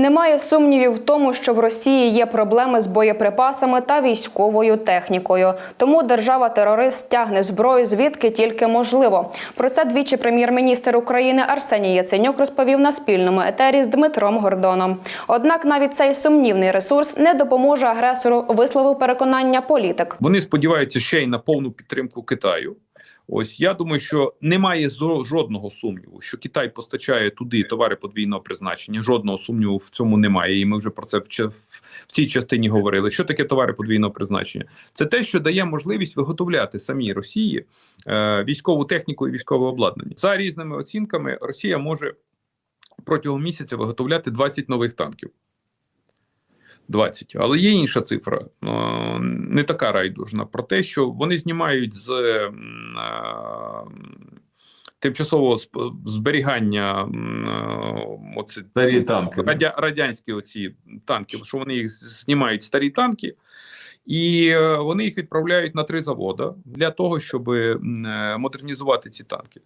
Немає сумнівів в тому, що в Росії є проблеми з боєприпасами та військовою технікою. Тому держава-терорист тягне зброю звідки тільки можливо. Про це двічі прем'єр-міністр України Арсеній Яценюк розповів на спільному етері з Дмитром Гордоном. Однак навіть цей сумнівний ресурс не допоможе агресору, висловив переконання політик. Вони сподіваються ще й на повну підтримку Китаю. Ось я думаю, що немає жодного сумніву, що Китай постачає туди товари подвійного призначення. Жодного сумніву в цьому немає. І ми вже про це в, цій частині говорили. Що таке товари подвійного призначення? Це те, що дає можливість виготовляти самій Росії е, військову техніку і військове обладнання. За різними оцінками, Росія може протягом місяця виготовляти 20 нових танків. 20. Але є інша цифра, е, не така райдужна, про те, що вони знімають з е, тимчасового зберігання е, оці, Старі танки. радя, радянські оці танки, що вони їх знімають старі танки. І вони їх відправляють на три заводи для того, щоб модернізувати ці танки.